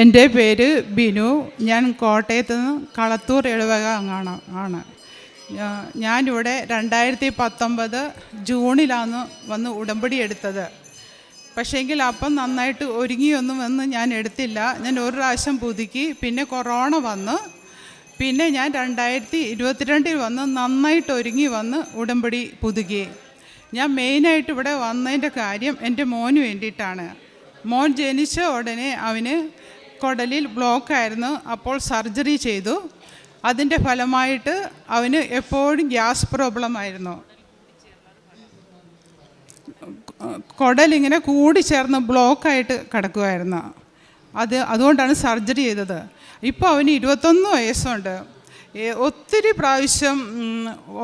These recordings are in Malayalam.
എന്റെ പേര് ബിനു. ഞാൻ കോട്ടയത്ത് നിന്ന് കളത്തൂർ ഇടവക അങ്ങാണ് ആണ് ഞാനിവിടെ രണ്ടായിരത്തി പത്തൊമ്പത് ജൂണിലാണ് വന്ന് ഉടമ്പടി എടുത്തത്. പക്ഷേങ്കിൽ അപ്പം നന്നായിട്ട് ഒരുങ്ങിയൊന്നും വന്ന് ഞാൻ എടുത്തില്ല. ഞാൻ ഒരു പ്രാവശ്യം പുതുക്കി പിന്നെ കൊറോണ വന്ന് പിന്നെ ഞാൻ രണ്ടായിരത്തി ഇരുപത്തിരണ്ടിൽ വന്ന് നന്നായിട്ട് ഒരുങ്ങി വന്ന് ഉടമ്പടി പുതുക്കി. ഞാൻ മെയിനായിട്ട് ഇവിടെ വന്നതിന്റെ കാര്യം എന്റെ മോന് വേണ്ടിയിട്ടാണ്. മോൻ ജനിച്ച ഉടനെ അവന് കുടലിൽ ബ്ലോക്കായിരുന്നു അപ്പോൾ സർജറി ചെയ്തു. അതിന്റെ ഫലമായിട്ട് അവന് എപ്പോഴും ഗ്യാസ് പ്രോബ്ലം ആയിരുന്നു. കുടലിങ്ങനെ കൂടിച്ചേർന്ന് ബ്ലോക്കായിട്ട് കിടക്കുമായിരുന്നു അത് അതുകൊണ്ടാണ് സർജറി ചെയ്തത്. ഇപ്പോൾ അവന് ഇരുപത്തൊന്ന് വയസ്സുണ്ട്. ഒത്തിരി പ്രാവശ്യം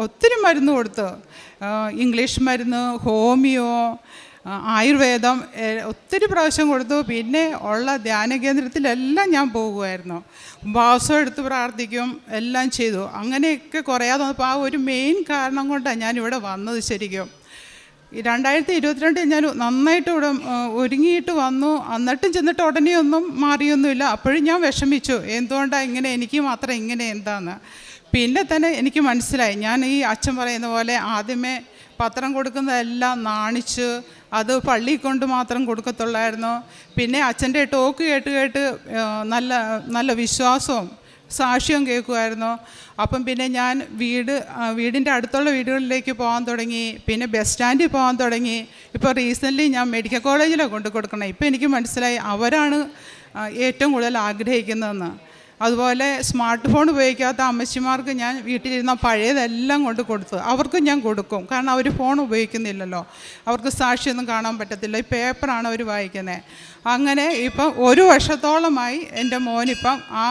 ഒത്തിരി മരുന്ന് കൊടുത്തു. ഇംഗ്ലീഷ് മരുന്ന് ഹോമിയോ ആയുർവേദം ഒത്തിരി പ്രാവശ്യം കൊടുത്തു. പിന്നെ ഉള്ള ധ്യാന കേന്ദ്രത്തിലെല്ലാം ഞാൻ പോകുമായിരുന്നു ഉപവാസം എടുത്ത് പ്രാർത്ഥിക്കും എല്ലാം ചെയ്തു. അങ്ങനെയൊക്കെ കുറയാതെ വന്നപ്പോൾ ആ ഒരു മെയിൻ കാരണം കൊണ്ടാണ് ഞാനിവിടെ വന്നത് ശരിക്കും. രണ്ടായിരത്തി ഇരുപത്തിരണ്ടിൽ ഞാൻ നന്നായിട്ട് ഇവിടെ ഒരുങ്ങിയിട്ട് വന്നു. എന്നിട്ടും ചെന്നിട്ട് ഉടനെ ഒന്നും മാറിയൊന്നുമില്ല. അപ്പോഴും ഞാൻ വിഷമിച്ചു. എന്തുകൊണ്ടാണ് ഇങ്ങനെ? എനിക്ക് മാത്രം ഇങ്ങനെ എന്താന്ന്. പിന്നെ തന്നെ എനിക്ക് മനസ്സിലായി. ഞാൻ ഈ അച്ഛൻ പറയുന്ന പോലെ ആദ്യമേ പത്രം കൊടുക്കുന്നതെല്ലാം നാണിച്ച് അത് പള്ളിയിൽ കൊണ്ട് മാത്രം കൊടുക്കത്തുള്ളായിരുന്നു. പിന്നെ അച്ഛന്റെ ടോക്ക് കേട്ട് കേട്ട് നല്ല നല്ല വിശ്വാസവും സാക്ഷ്യം കേൾക്കുമായിരുന്നു. അപ്പം പിന്നെ ഞാൻ വീട് വീടിന്റെ അടുത്തുള്ള വീടുകളിലേക്ക് പോകാൻ തുടങ്ങി. പിന്നെ ബസ് സ്റ്റാൻഡിൽ പോകാൻ തുടങ്ങി. ഇപ്പോൾ റീസെന്റ്ലി ഞാൻ മെഡിക്കൽ കോളേജിലാണ് കൊണ്ടു കൊടുക്കണം ഇപ്പോൾ എനിക്ക് മനസ്സിലായി അവരാണ് ഏറ്റവും കൂടുതൽ ആഗ്രഹിക്കുന്നതെന്ന്. അതുപോലെ സ്മാർട്ട് ഫോൺ ഉപയോഗിക്കാത്ത അമ്മച്ചിമാർക്ക് ഞാൻ വീട്ടിലിരുന്ന പഴയതെല്ലാം കൊണ്ട് കൊടുത്തു. അവർക്കും ഞാൻ കൊടുക്കും. കാരണം അവർ ഫോൺ ഉപയോഗിക്കുന്നില്ലല്ലോ. അവർക്ക് സാക്ഷിയൊന്നും കാണാൻ പറ്റത്തില്ല. ഈ പേപ്പറാണ് അവർ വായിക്കുന്നത് അങ്ങനെ ഇപ്പം ഒരു വർഷത്തോളമായി എന്റെ മോനിപ്പം ആ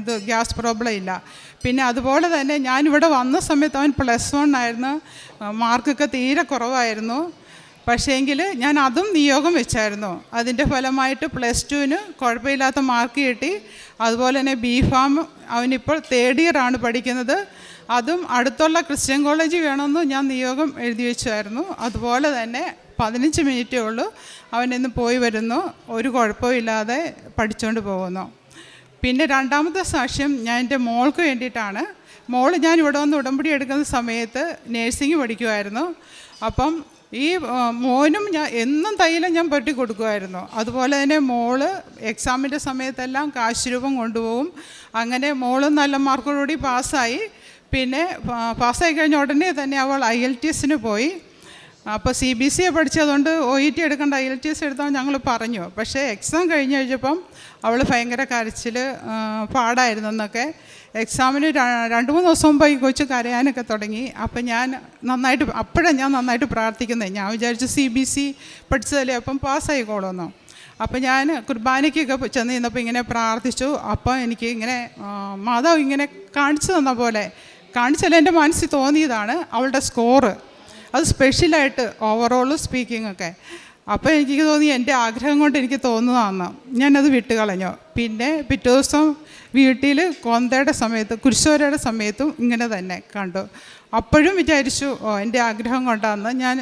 ഇത് ഗ്യാസ് പ്രോബ്ലം ഇല്ല. പിന്നെ അതുപോലെ തന്നെ ഞാനിവിടെ വന്ന സമയത്ത് അവൻ പ്ലസ് വൺ ആയിരുന്നു. മാർക്കൊക്കെ തീരെ കുറവായിരുന്നു. പക്ഷേങ്കിൽ ഞാൻ അതും നിയോഗം വെച്ചായിരുന്നു. അതിന്റെ ഫലമായിട്ട് പ്ലസ് ടുവിന് കുഴപ്പമില്ലാത്ത മാർക്ക് കിട്ടി. അതുപോലെ തന്നെ ബി ഫാം അവനിപ്പോൾ തേർഡ് ഇയർ ആണ് പഠിക്കുന്നത്. അതും അടുത്തുള്ള ക്രിസ്ത്യൻ കോളേജ് വേണമെന്ന് ഞാൻ നിയോഗം എഴുതി വെച്ചായിരുന്നു. അതുപോലെ തന്നെ പതിനഞ്ച് മിനിറ്റേ ഉള്ളൂ അവൻ ഇന്ന് പോയി വരുന്നു. ഒരു കുഴപ്പമില്ലാതെ പഠിച്ചുകൊണ്ട് പോകുന്നു. പിന്നെ രണ്ടാമത്തെ സാക്ഷ്യം ഞാൻ എന്റെ മോൾക്ക് വേണ്ടിയിട്ടാണ്. മോൾ ഞാൻ ഇവിടെ വന്ന് ഉടമ്പടി എടുക്കുന്ന സമയത്ത് നേഴ്സിംഗ് പഠിക്കുമായിരുന്നു അപ്പം ഈ മോനും ഞാൻ എന്നും തൈലം ഞാൻ പെട്ടി കൊടുക്കുമായിരുന്നു അതുപോലെ തന്നെ മോൾ എക്സാമിന്റെ സമയത്തെല്ലാം കാശ് രൂപം കൊണ്ടുപോകും. അങ്ങനെ മോളും നല്ല മാർക്കോടുകൂടി പാസ്സായി. പിന്നെ പാസ്സായി കഴിഞ്ഞ ഉടനെ തന്നെ അവൾ ഐ എൽ ടി എസിന് പോയി. അപ്പോൾ സി ബി സി എ പഠിച്ചതുകൊണ്ട് ഒ ഇ ടി എടുക്കേണ്ട ഐ എൽ ടി എസ് എടുത്താൽ ഞങ്ങൾ പറഞ്ഞു. പക്ഷേ എക്സാം കഴിഞ്ഞ് കഴിഞ്ഞപ്പം അവൾ ഭയങ്കര കരച്ചിൽ പാടായിരുന്നു എന്നൊക്കെ. എക്സാമിന് രണ്ട് മൂന്ന് ദിവസം മുമ്പ് ഈ കൊച്ചു കരയാനൊക്കെ തുടങ്ങി. അപ്പം ഞാൻ നന്നായിട്ട് അപ്പോഴാണ് ഞാൻ നന്നായിട്ട് പ്രാർത്ഥിക്കുന്നത് ഞാൻ വിചാരിച്ചു സി ബി സി പഠിച്ചതല്ലേ അപ്പം പാസ്സായിക്കോളുമെന്നോ അപ്പം ഞാൻ കുർബാനയ്ക്കൊക്കെ ചെന്ന് നിന്നപ്പോൾ ഇങ്ങനെ പ്രാർത്ഥിച്ചു. അപ്പം എനിക്ക് ഇങ്ങനെ മാതാവ് ഇങ്ങനെ കാണിച്ചു തന്ന പോലെ കാണിച്ചല്ല എന്റെ മനസ്സിൽ തോന്നിയതാണ് അവളുടെ സ്കോറ്. അത് സ്പെഷ്യലായിട്ട് ഓവറോൾ സ്പീക്കിംഗ് ഒക്കെ അപ്പോൾ എനിക്ക് തോന്നി എന്റെ ആഗ്രഹം കൊണ്ട് എനിക്ക് തോന്നുന്നതാണ് ഞാനത് വിട്ട് കളഞ്ഞു പിന്നെ പിറ്റേ ദിവസം വീട്ടിൽ കോന്തയുടെ സമയത്ത് കുരിശോരയുടെ സമയത്തും ഇങ്ങനെ തന്നെ കണ്ടു. അപ്പോഴും വിചാരിച്ചു ഓ എന്റെ ആഗ്രഹം കൊണ്ടാന്ന് ഞാൻ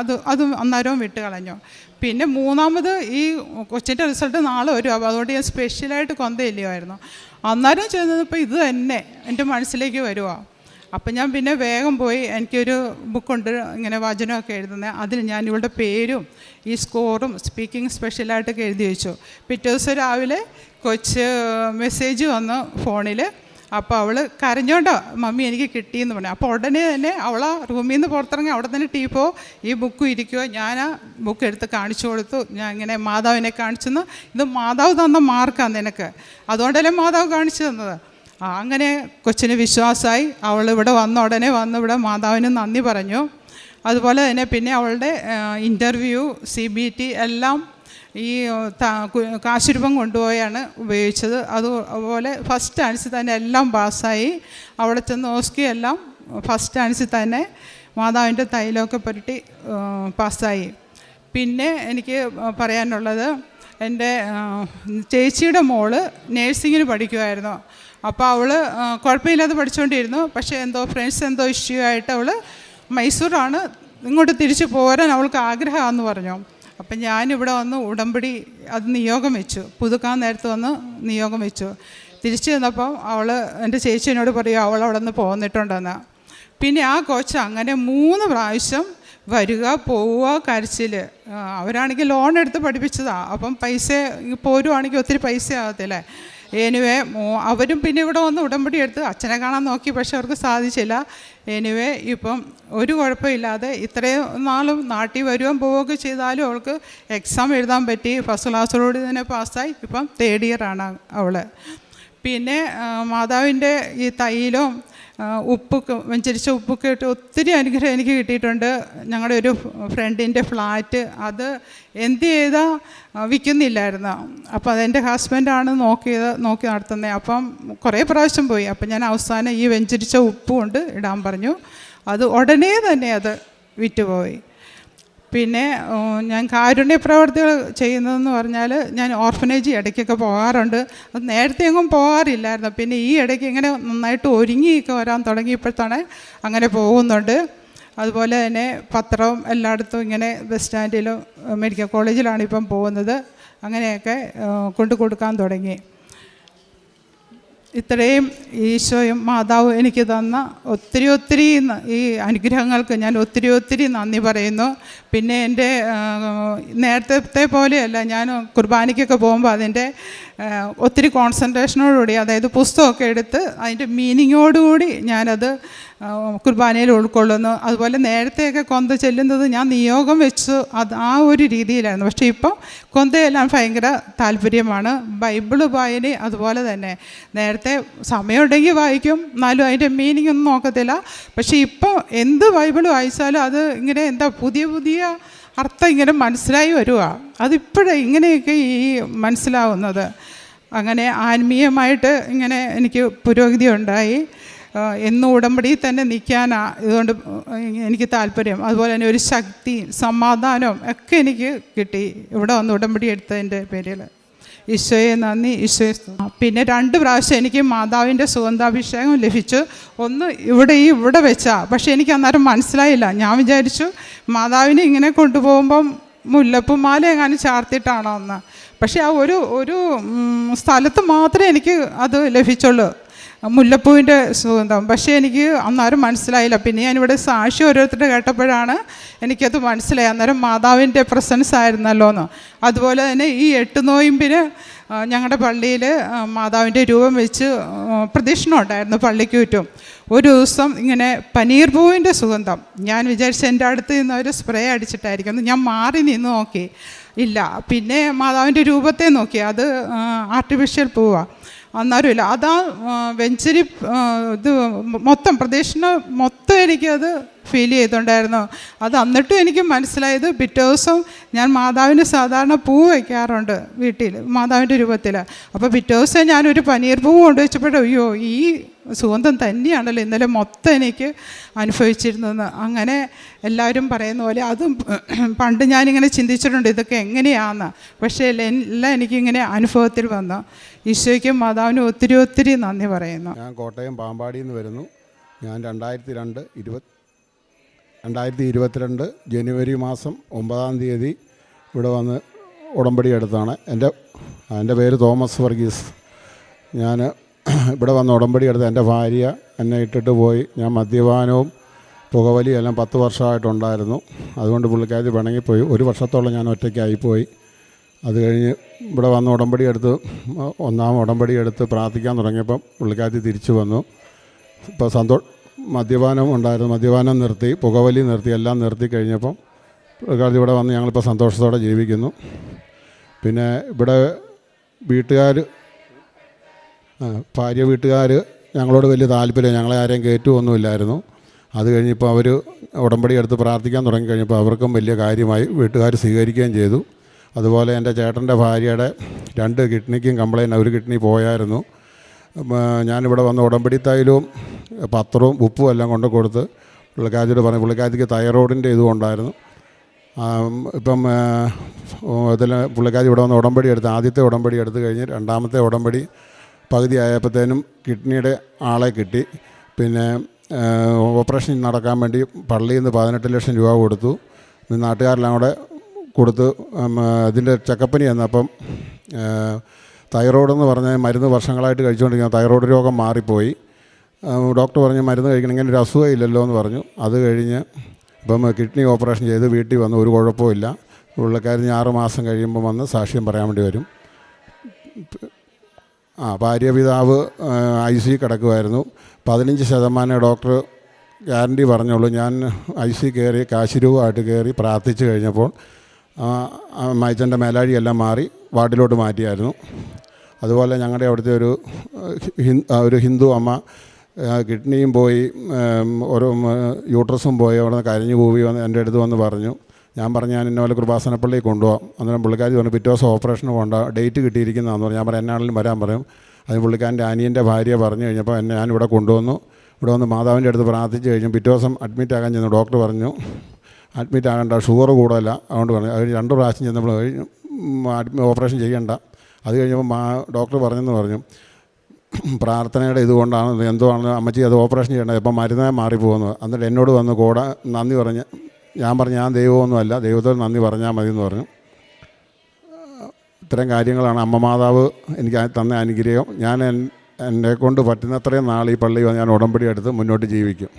അത് അത് അന്നേരവും വിട്ട് കളഞ്ഞു പിന്നെ മൂന്നാമത് ഈ കൊച്ചിന്റെ റിസൾട്ട് നാളെ വരും. അപ്പോൾ അതുകൊണ്ട് ഞാൻ സ്പെഷ്യലായിട്ട് കൊന്തയില്ലമായിരുന്നു അന്നേരം ചെന്നപ്പോൾ ഇത് തന്നെ എന്റെ മനസ്സിലേക്ക് വരുവാ. അപ്പം ഞാൻ പിന്നെ വേഗം പോയി എനിക്കൊരു ബുക്കുണ്ട് ഇങ്ങനെ വചനമൊക്കെ എഴുതുന്നത് അതിൽ ഞാൻ ഇവളുടെ പേരും ഈ സ്കോറും സ്പീക്കിംഗ് സ്പെഷ്യലായിട്ടൊക്കെ എഴുതി വെച്ചു. പിറ്റേ ദിവസം രാവിലെ കൊച്ച് മെസ്സേജ് വന്നു ഫോണിൽ അപ്പോൾ അവൾ കരഞ്ഞോണ്ടോ മമ്മി എനിക്ക് കിട്ടിയെന്ന് പറഞ്ഞു. അപ്പോൾ ഉടനെ തന്നെ അവൾ ആ റൂമിൽ നിന്ന് പുറത്തിറങ്ങി അവിടെ തന്നെ ടീപ്പോ ഈ ബുക്ക് ഇരിക്കുമോ ഞാൻ ആ ബുക്ക് എടുത്ത് കാണിച്ചു കൊടുത്തു. ഞാൻ ഇങ്ങനെ മാതാവിനെ കാണിച്ചെന്ന് ഇത് മാതാവ് തന്ന മാർക്കാണ് നിനക്ക്. അതുകൊണ്ടല്ലേ മാതാവ് കാണിച്ചു തന്നത്? അങ്ങനെ കൊച്ചിന് വിശ്വാസമായി അവൾ ഇവിടെ വന്ന ഉടനെ വന്ന് ഇവിടെ മാതാവിന് നന്ദി പറഞ്ഞു. അതുപോലെ തന്നെ പിന്നെ അവളുടെ ഇന്റർവ്യൂ സി ബി ടി എല്ലാം ഈ കാശുരൂപം കൊണ്ടുപോയാണ് ഉപയോഗിച്ചത്. അതുപോലെ ഫസ്റ്റ് ആൻസിൽ തന്നെ എല്ലാം പാസ്സായി അവിടെ ചെന്ന് ഓസ്കി എല്ലാം ഫസ്റ്റ് ആൻസിൽ തന്നെ മാതാവിന്റെ തൈലമൊക്കെ പുരട്ടി പാസ്സായി പിന്നെ എനിക്ക് പറയാനുള്ളത് എന്റെ ചേച്ചിയുടെ മോൾ നേഴ്സിങ്ങിന് പഠിക്കുമായിരുന്നു അപ്പോൾ അവൾ കുഴപ്പമില്ലാതെ പഠിച്ചുകൊണ്ടിരുന്നു പക്ഷേ എന്തോ ഫ്രണ്ട്സ് എന്തോ ഇഷ്യൂ ആയിട്ട് അവൾ മൈസൂരാണ് ഇങ്ങോട്ട് തിരിച്ചു പോരാൻ അവൾക്ക് ആഗ്രഹമാണെന്ന് പറഞ്ഞു. അപ്പം ഞാനിവിടെ വന്ന് ഉടമ്പടി അത് നിയോഗം വെച്ചു. പുതുക്കാൻ നേരത്ത് വന്ന് നിയോഗം വെച്ചു. തിരിച്ചു ചെന്നപ്പോൾ അവൾ എന്റെ ചേച്ചി പറയും അവൾ അവിടെ നിന്ന് പോന്നിട്ടുണ്ടെന്ന്. പിന്നെ ആ കോച്ച് അങ്ങനെ മൂന്ന് പ്രാവശ്യം വരിക പോവുക കരച്ചിൽ അവരാണെങ്കിൽ ലോൺ എടുത്ത് പഠിപ്പിച്ചതാണ് അപ്പം പൈസ പോരുവാണെങ്കിൽ ഒത്തിരി പൈസ ആകത്തില്ലേ? എനിവേ അവരും പിന്നെ ഇവിടെ വന്ന് ഉടമ്പടി എടുത്ത് അച്ഛനെ കാണാൻ നോക്കി പക്ഷെ അവർക്ക് സാധിച്ചില്ല. എനിവേ ഇപ്പം ഒരു കുഴപ്പമില്ലാതെ ഇത്രയും നാളും നാട്ടിൽ വരുകയും പോവുകയൊക്കെ ചെയ്താലും അവൾക്ക് എക്സാം എഴുതാൻ പറ്റി. ഫസ്റ്റ് ക്ലാസ്സിലൂടെ തന്നെ പാസ്സായി ഇപ്പം തേർഡ് ഇയറാണ് അവൾ പിന്നെ മാതാവിന്റെ ഈ തൈലവും ഉപ്പൊക്കെ വെഞ്ചരിച്ച ഉപ്പൊക്കെ ഇട്ട് ഒത്തിരി അനുഗ്രഹം എനിക്ക് കിട്ടിയിട്ടുണ്ട്. ഞങ്ങളുടെ ഒരു ഫ്രണ്ടിന്റെ ഫ്ലാറ്റ് അത് എന്ത് ചെയ്താൽ വിൽക്കുന്നില്ലായിരുന്നു അപ്പോൾ അതെന്റെ ഹസ്ബൻഡാണ് നോക്കിയത് നോക്കി നടത്തുന്നത് അപ്പം കുറേ പ്രാവശ്യം പോയി. അപ്പം ഞാൻ അവസാനം ഈ വെഞ്ചരിച്ച ഉപ്പ് കൊണ്ട് ഇടാൻ പറഞ്ഞു. അത് ഉടനെ തന്നെ അത് വിറ്റുപോയി. പിന്നെ ഞാൻ കാരുണ്യ പ്രവർത്തികൾ ചെയ്യുന്നതെന്ന് പറഞ്ഞാൽ ഞാൻ ഓർഫനേജ് ഇടയ്ക്കൊക്കെ പോകാറുണ്ട്. അത് നേരത്തെ എങ്ങും പോകാറില്ലായിരുന്നു. പിന്നെ ഈ ഇടയ്ക്ക് ഇങ്ങനെ നന്നായിട്ട് ഒരുങ്ങിയൊക്കെ വരാൻ തുടങ്ങിയപ്പോഴത്താണ് അങ്ങനെ പോകുന്നുണ്ട്. അതുപോലെ തന്നെ പത്രവും എല്ലായിടത്തും ഇങ്ങനെ ബസ് സ്റ്റാൻഡിലും മെഡിക്കൽ കോളേജിലാണ് ഇപ്പം പോകുന്നത്. അങ്ങനെയൊക്കെ കൊണ്ടു കൊടുക്കാൻ തുടങ്ങി. ഇത്രയും ഈശോയും മാതാവും എനിക്ക് തന്ന ഒത്തിരി ഒത്തിരി ഈ അനുഗ്രഹങ്ങൾക്ക് ഞാൻ ഒത്തിരി ഒത്തിരി നന്ദി പറയുന്നു. പിന്നെ എന്റെ നേരത്തെ പോലെയല്ല ഞാൻ കുർബാനയ്ക്കൊക്കെ പോകുമ്പോൾ അതിന്റെ ഒത്തിരി കോൺസെൻട്രേഷനോടുകൂടി അതായത് പുസ്തകമൊക്കെ എടുത്ത് അതിന്റെ മീനിങ്ങോടുകൂടി ഞാനത് കുർബാനയിൽ ഉൾക്കൊള്ളുന്നു. അതുപോലെ നേരത്തെയൊക്കെ കൊന്ത ചെല്ലുന്നത് ഞാൻ നിയോഗം വെച്ച്. അത് ആ ഒരു രീതിയിലായിരുന്നു. പക്ഷേ ഇപ്പം കൊന്തയെല്ലാം ഭയങ്കര താല്പര്യമാണ്. ബൈബിൾ വായന അതുപോലെ തന്നെ. നേരത്തെ സമയമുണ്ടെങ്കിൽ വായിക്കും. എന്നാലും അതിന്റെ മീനിങ് ഒന്നും നോക്കത്തില്ല. പക്ഷേ ഇപ്പോൾ എന്ത് ബൈബിൾ വായിച്ചാലും അത് ഇങ്ങനെ എന്താ പുതിയ പുതിയ അർത്ഥം ഇങ്ങനെ മനസ്സിലായി വരുക അതിപ്പോഴേ ഇങ്ങനെയൊക്കെ ഈ മനസ്സിലാവുന്നത്. അങ്ങനെ ആത്മീയമായിട്ട് ഇങ്ങനെ എനിക്ക് പുരോഗതി ഉണ്ടായി. എന്നും ഉടമ്പടിയിൽ തന്നെ നിൽക്കാനാ ഇതുകൊണ്ട് എനിക്ക് താല്പര്യം. അതുപോലെ തന്നെ ഒരു ശക്തി സമാധാനവും ഒക്കെ എനിക്ക് കിട്ടി. ഇവിടെ വന്ന് ഉടമ്പടി എടുത്തതിന്റെ പേരിൽ. ഈശോയെ നന്ദി ഈശോയെ പിന്നെ രണ്ട് പ്രാവശ്യം എനിക്ക് മാതാവിന്റെ സുഗന്ധാഭിഷേകം ലഭിച്ചു. ഒന്ന് ഇവിടെ ഈ ഇവിടെ വെച്ചാ. പക്ഷേ എനിക്ക് അന്നേരം മനസ്സിലായില്ല. ഞാൻ വിചാരിച്ചു മാതാവിനെ ഇങ്ങനെ കൊണ്ടുപോകുമ്പം മുല്ലപ്പുമാല എങ്ങാനും ചാർത്തിയിട്ടാണോ എന്ന്. പക്ഷേ ആ ഒരു ഒരു സ്ഥലത്ത് മാത്രമേ എനിക്ക് അത് ലഭിച്ചുള്ളൂ. മുല്ലപ്പൂവിന്റെ സുഗന്ധം പക്ഷേ എനിക്ക് അന്നേരം മനസ്സിലായില്ല. പിന്നെ ഞാനിവിടെ സാക്ഷി ഓരോരുത്തരുടെ കേട്ടപ്പോഴാണ് എനിക്കത് മനസ്സിലായി. അന്നേരം മാതാവിന്റെ പ്രസൻസ് ആയിരുന്നല്ലോ എന്ന് അതുപോലെ തന്നെ ഈ എട്ട് നോയിമ്പിന് ഞങ്ങളുടെ പള്ളിയിൽ മാതാവിന്റെ രൂപം വെച്ച് പ്രദക്ഷിണം ഉണ്ടായിരുന്നു പള്ളിക്ക് ചുറ്റും ഒരു ദിവസം ഇങ്ങനെ പനീർ പൂവിന്റെ സുഗന്ധം. ഞാൻ വിചാരിച്ച എന്റെ അടുത്ത് നിന്ന് അവർ സ്പ്രേ അടിച്ചിട്ടായിരിക്കും. ഞാൻ മാറി നിന്ന് നോക്കി. ഇല്ല. പിന്നെ മാതാവിന്റെ രൂപത്തെ നോക്കി. അത് ആർട്ടിഫിഷ്യൽ പൂവാണ് അന്നേരം ഇല്ല അതാ വെഞ്ചരി ഇത് മൊത്തം പ്രദക്ഷിണ മൊത്തം എനിക്കത് ഫീൽ ചെയ്തിട്ടുണ്ടായിരുന്നു അത് എന്നിട്ടും എനിക്ക് മനസ്സിലായത് പിറ്റേ ദിവസം ഞാൻ മാതാവിന് സാധാരണ പൂ വയ്ക്കാറുണ്ട് വീട്ടിൽ മാതാവിന്റെ രൂപത്തിൽ അപ്പോൾ പിറ്റേ ദിവസം ഞാനൊരു പനീർ പൂ കൊണ്ടുവച്ചപ്പോഴും അയ്യോ ഈ സുഗന്ധം തന്നെയാണല്ലോ ഇന്നലെ മൊത്തം എനിക്ക് അനുഭവിച്ചിരുന്നത്. അങ്ങനെ എല്ലാവരും പറയുന്ന പോലെ അതും പണ്ട് ഞാനിങ്ങനെ ചിന്തിച്ചിട്ടുണ്ട് ഇതൊക്കെ എങ്ങനെയാണെന്ന് പക്ഷേ എല്ലാം എനിക്കിങ്ങനെ അനുഭവത്തിൽ വന്നു. ഈശോയ്ക്കും മാതാവിനും ഒത്തിരി ഒത്തിരി നന്ദി പറയുന്നു. ഞാൻ കോട്ടയം പാമ്പാടിയിൽ നിന്ന് വരുന്നു. ഞാൻ രണ്ടായിരത്തി രണ്ട് ഇരുപത് രണ്ടായിരത്തി ഇരുപത്തിരണ്ട് ജനുവരി മാസം ഒമ്പതാം തീയതി ഇവിടെ വന്ന് ഉടമ്പടി എടുത്താണ്. എന്റെ എന്റെ പേര് തോമസ് വർഗീസ്. ഞാൻ ഇവിടെ വന്ന് ഉടമ്പടി എടുത്ത് എന്റെ ഭാര്യ എന്നെ ഇട്ടിട്ട് പോയി. ഞാൻ മദ്യപാനവും പുകവലിയും എല്ലാം പത്ത് വർഷമായിട്ടുണ്ടായിരുന്നു. അതുകൊണ്ട് പുള്ളിക്കാരി പിണങ്ങിപ്പോയി. ഒരു വർഷത്തോളം ഞാൻ ഒറ്റയ്ക്കായിപ്പോയി. അത് കഴിഞ്ഞ് ഇവിടെ വന്ന് ഉടമ്പടി എടുത്ത് ഒന്നാം ഉടമ്പടി എടുത്ത് പ്രാർത്ഥിക്കാൻ തുടങ്ങിയപ്പം പുള്ളിക്കാരി തിരിച്ചു വന്നു. ഇപ്പോൾ സന്തോ മദ്യപാനം ഉണ്ടായിരുന്നു. മദ്യപാനം നിർത്തി പുകവലി നിർത്തി എല്ലാം നിർത്തി കഴിഞ്ഞപ്പം പുള്ളിക്കാരി ഇവിടെ വന്ന് ഞങ്ങളിപ്പോൾ സന്തോഷത്തോടെ ജീവിക്കുന്നു. പിന്നെ ഇവിടെ വീട്ടുകാർ ഭാര്യ വീട്ടുകാർ ഞങ്ങളോട് വലിയ താല്പര്യം ഞങ്ങളെ ആരെയും കയറ്റുമൊന്നുമില്ലായിരുന്നു അത് കഴിഞ്ഞപ്പോൾ അവർ ഉടമ്പടി എടുത്ത് പ്രാർത്ഥിക്കാൻ തുടങ്ങിക്കഴിഞ്ഞപ്പോൾ അവർക്കും വലിയ കാര്യമായി വീട്ടുകാർ സ്വീകരിക്കുകയും ചെയ്തു. അതുപോലെ എന്റെ ചേട്ടന്റെ ഭാര്യയുടെ രണ്ട് കിഡ്നിക്കും കംപ്ലയിന്റ് ഒരു കിഡ്നി പോയായിരുന്നു. ഞാനിവിടെ വന്ന് ഉടമ്പടി തൈലവും പത്രവും ഉപ്പും എല്ലാം കൊണ്ട് കൊടുത്ത് പുള്ളിക്കാരിയോട് പറഞ്ഞു പുള്ളിക്കാരിക്ക് തൈറോയിഡിന്റെ ഇതും ഉണ്ടായിരുന്നു. ആ, ഇപ്പം ഇതിൽ പുള്ളിക്കാരി ഇവിടെ വന്ന് ഉടമ്പടി എടുത്ത് ആദ്യത്തെ ഉടമ്പടി എടുത്ത് കഴിഞ്ഞ് രണ്ടാമത്തെ ഉടമ്പടി പകുതി ആയപ്പോഴത്തേനും കിഡ്നിയുടെ ആളെ കിട്ടി. പിന്നെ ഓപ്പറേഷൻ നടക്കാൻ വേണ്ടി പള്ളിയിൽ നിന്ന് പതിനെട്ട് ലക്ഷം രൂപ കൊടുത്തു. നാട്ടുകാരെല്ലാം കൂടെ കൊടുത്ത് അതിന്റെ ചെക്കപ്പിന് ചെന്നപ്പം തൈറോയ്ഡ് എന്ന് പറഞ്ഞാൽ മരുന്ന് വർഷങ്ങളായിട്ട് കഴിച്ചുകൊണ്ടിരിക്കുന്ന തൈറോയ്ഡ് രോഗം മാറിപ്പോയി. ഡോക്ടർ പറഞ്ഞു മരുന്ന് കഴിക്കണമെങ്കിൽ ഒരു അസുഖം ഇല്ലല്ലോ എന്ന് പറഞ്ഞു. അത് കഴിഞ്ഞ് ഇപ്പം കിഡ്നി ഓപ്പറേഷൻ ചെയ്ത് വീട്ടിൽ വന്ന്. ഒരു കുഴപ്പമില്ല ഉള്ളക്കാരി ആറ് മാസം കഴിയുമ്പോൾ വന്ന് സാക്ഷ്യം പറയാൻ വേണ്ടി വരും. ആ ഭാര്യ പിതാവ് ഐ സി കിടക്കുമായിരുന്നു പതിനഞ്ച് ശതമാനം ഡോക്ടർ ഗ്യാരണ്ടി പറഞ്ഞുള്ളൂ ഞാൻ ഐ സി കയറി കാശിരൂപമായിട്ട് കയറി പ്രാർത്ഥിച്ചു കഴിഞ്ഞപ്പോൾ മയച്ചന്റെ മേലാഴിയെല്ലാം മാറി വാർഡിലോട്ട് മാറ്റിയായിരുന്നു. അതുപോലെ ഞങ്ങളുടെ അവിടുത്തെ ഒരു ഒരു ഹിന്ദു അമ്മ കിഡ്നിയും പോയി ഒരു യൂട്രസും പോയി അവിടെ നിന്ന് കരഞ്ഞു കൂവി വന്ന് എന്റെ അടുത്ത് വന്ന് പറഞ്ഞു. ഞാൻ പറഞ്ഞു ഞാൻ ഇന്നപോലെ കൃപാസനപ്പള്ളിയിൽ കൊണ്ടുപോകാം അന്നേരം പുള്ളിക്കാരി പറഞ്ഞു പിറ്റേ ദിവസം ഓപ്പറേഷന് പോകണ്ട ഡേറ്റ് കിട്ടിയിരിക്കുന്നതാണെന്ന് പറഞ്ഞു. ഞാൻ പറഞ്ഞു എന്നാണെങ്കിലും വരാൻ പറയും. അതിന് പുള്ളിക്കാരന്റെ അനിയന്റെ ഭാര്യ പറഞ്ഞു കഴിഞ്ഞപ്പോൾ എന്നെ ഇവിടെ കൊണ്ടുവന്നു. ഇവിടെ വന്ന് മാതാവിന്റെ അടുത്ത് പ്രാർത്ഥിച്ച് കഴിഞ്ഞു പിറ്റേ ദിവസം അഡ്മിറ്റ് ആകാൻ ചെന്നു ഡോക്ടർ പറഞ്ഞു. അഡ്മിറ്റ് ആകേണ്ട ഷുഗർ കൂടുതലല്ല അതുകൊണ്ട് പറഞ്ഞു അത് രണ്ട് പ്രാവശ്യം ചെന്നപ്പോൾ അഡ്മി ഓപ്പറേഷൻ ചെയ്യണ്ട. അത് കഴിഞ്ഞപ്പോൾ മാ ഡോക്ടർ പറഞ്ഞെന്ന് പറഞ്ഞു പ്രാർത്ഥനയുടെ ഇതുകൊണ്ടാണ് എന്തോ ആണ് അമ്മച്ചി അത് ഓപ്പറേഷൻ ചെയ്യേണ്ടത് ഇപ്പം മരുന്നേ മാറിപ്പോകുന്നത്? എന്നിട്ട് എന്നോട് വന്ന് കൂടെ നന്ദി പറഞ്ഞ് ഞാൻ പറഞ്ഞു ഞാൻ ദൈവമൊന്നുമല്ല ദൈവത്തോട് നന്ദി പറഞ്ഞാൽ മതി എന്ന് പറഞ്ഞു. ഇത്തരം കാര്യങ്ങളാണ് അമ്മ മാതാവ് എനിക്ക് തന്ന അനുഗ്രഹം. ഞാൻ എന്നെ കൊണ്ട് പറ്റുന്നത്രയും നാൾ ഈ ഞാൻ ഉടമ്പടി എടുത്ത് മുന്നോട്ട് ജീവിക്കും.